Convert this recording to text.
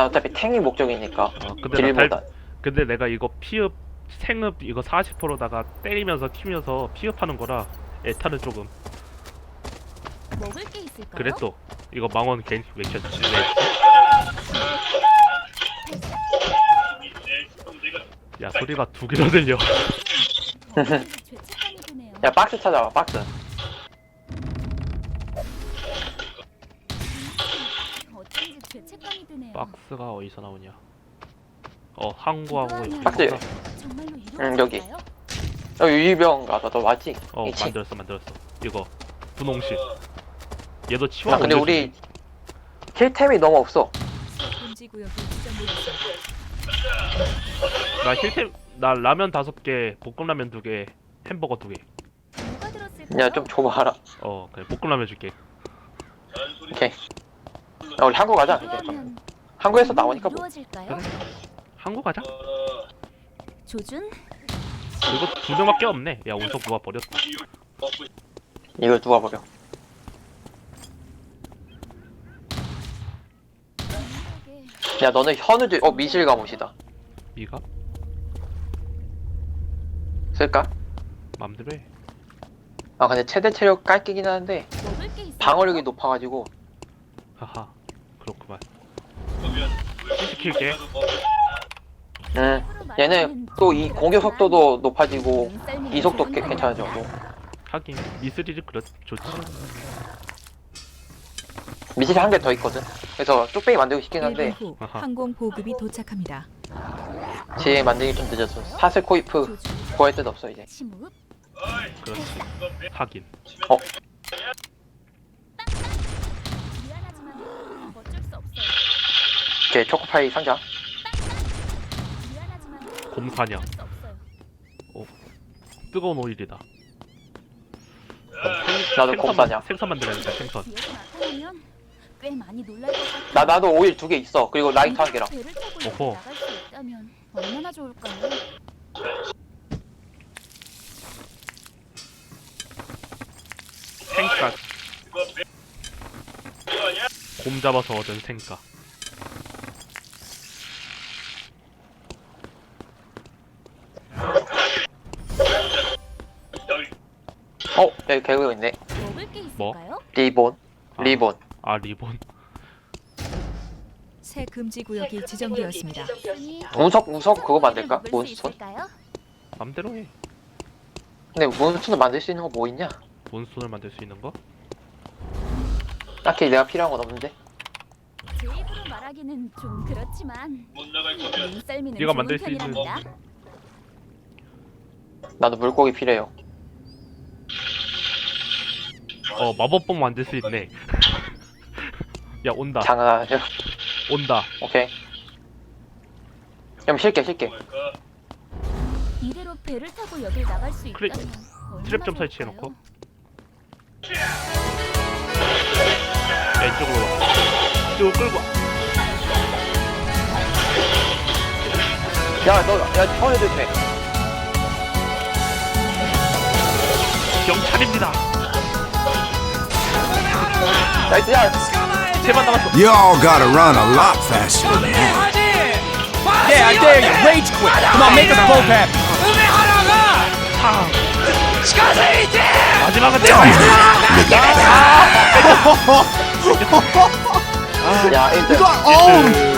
나 어차피 탱이 목적이니까 어, 근데 나 달, 딜보다 근데 내가 이거 피읍 생읍 이거 40%다가 때리면서 튀면서 피읍하는 거라 에타는 조금 먹을 게 있을까요? 그랬어. 이거 망원 괜히 외쳤지. 네. 야 소리가 두 개나 들려. 어쩐지 죄책감이 드네요. 야 박스 찾아와 박스 어쩐지 죄책감이 드네요. 박스가 어디서 나오냐? 어 항구하고 박스. 정말로 응, 여기. 이루어질까요? 여 유이병 가서 너 맞지? 어 그치? 만들었어 만들었어. 이거 분홍실. 얘도 나 치워. 근데 우리 킬템이 너무 없어 금지. 나 힐템 나 라면 다섯 개, 볶음라면 두 개, 햄버거 두 개. 누가 들었을까요? 야 좀 줘봐라 어 그래 볶음라면 줄게. 오케이 야 우리 한국 가자 이제 한국에서 나오니까 뭐 이루어질까요? 한국 가자. 조준? 이거 두 명밖에 없네. 야 운석 누가 버렸다. 이걸 누가 버려 야 너는 현우들 어 미실 가못이다 이가 쓸까? 맘대로 해. 아 근데 최대 체력 깔기긴 하는데 먹을 게 있을까요? 방어력이 높아가지고 하하 그렇구만. 시킬게. 음 얘는 또이 공격 속도도 높아지고 이속도 꽤 괜찮아지고 하긴 미스리를 그렇 좋지. 미실이 한개 더 있거든 그래서 뚝배기 만들고 싶긴 한데 1분 후 아하. 항공 보급이 도착합니다. 제 만들기 좀 늦었어 사슬 코이프? 구할 데도 없어 이제 침묵? 그렇지. 하긴. 미 이제 초코파이 상자 곰사냥. 없어요. 뜨거운 오일이다. 나도 곰사냥. 생선 만들어야겠다 생선. 꽤 많이 놀랄 것 같아요. 나 나도 오일 두 개 있어 그리고 라이터 한 개랑 배를 타고 여기 어허. 나갈 수 있다면 얼마나 좋을까요? 생가. 곰 잡아서 얻은 생가. 어 여기 개그 있네 먹을 게 뭐? 있을까요? 리본 아, 리본 아 리본. 새 금지 구역이 지정되었습니다. 운석 운석 그거 만들까? 먹을 수 몬스톤? 있을까요? 맘대로 해. 근데 몬스톤을 만들 수 있는 거 뭐 있냐? 몬스톤을 만들 수 있는 거? 딱히 내가 필요한 건 없는데 제 입으로 말하기는 좀 그렇지만 눈썰미는 네가 좋은 만들 수 있는- 편이랍니다. 나도 물고기 필요해요 어 마법봉 만들 수 있네. 야 온다 장난하죠? 온다. 오케이 그럼 쉴게 쉴게 이대로 배를 타고 여길 나갈 수 그래, 있다면 트랩 좀? 설치해놓고. 야 이쪽으로 와. 이쪽으로 끌고 와. 야 너야 처음에도 돼 경찰입니다. 나이스 야 세번 남았어. Y'all gotta run a lot faster than that. Yeah, I dare you. Rage quit. Come on, make us both happy. 마지막은 내가. 야 일단 Oh,